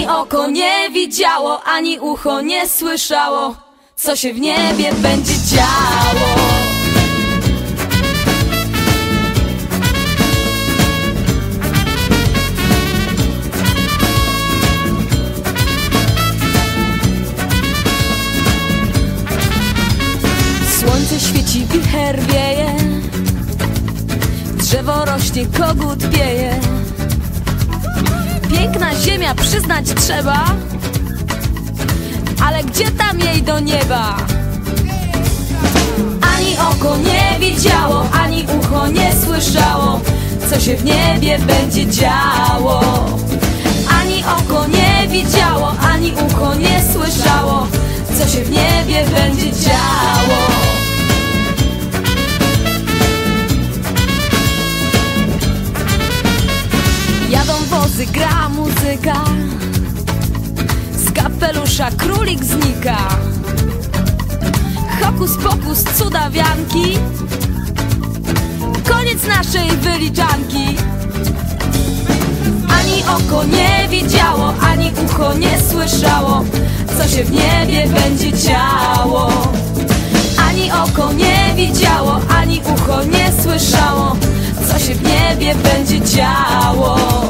Ani oko nie widziało, ani ucho nie słyszało, co się w niebie będzie działo. Słońce świeci, wicher wieje Drzewo rośnie, kogut pieje ziemia, przyznać trzeba Ale gdzie tam jej do nieba? Ani oko nie widziało, ani ucho nie słyszało Co się w niebie będzie działo Ani oko nie widziało, ani ucho nie słyszało Co się w niebie będzie działo Wozy, gra muzyka. Z kapelusza królik znika. Hokus pokus, cudawianki. Koniec naszej wyliczanki. Ani oko nie widziało, ani ucho nie słyszało Co się w niebie będzie działo. Ani oko nie widziało, ani ucho nie słyszało Co się w niebie będzie działo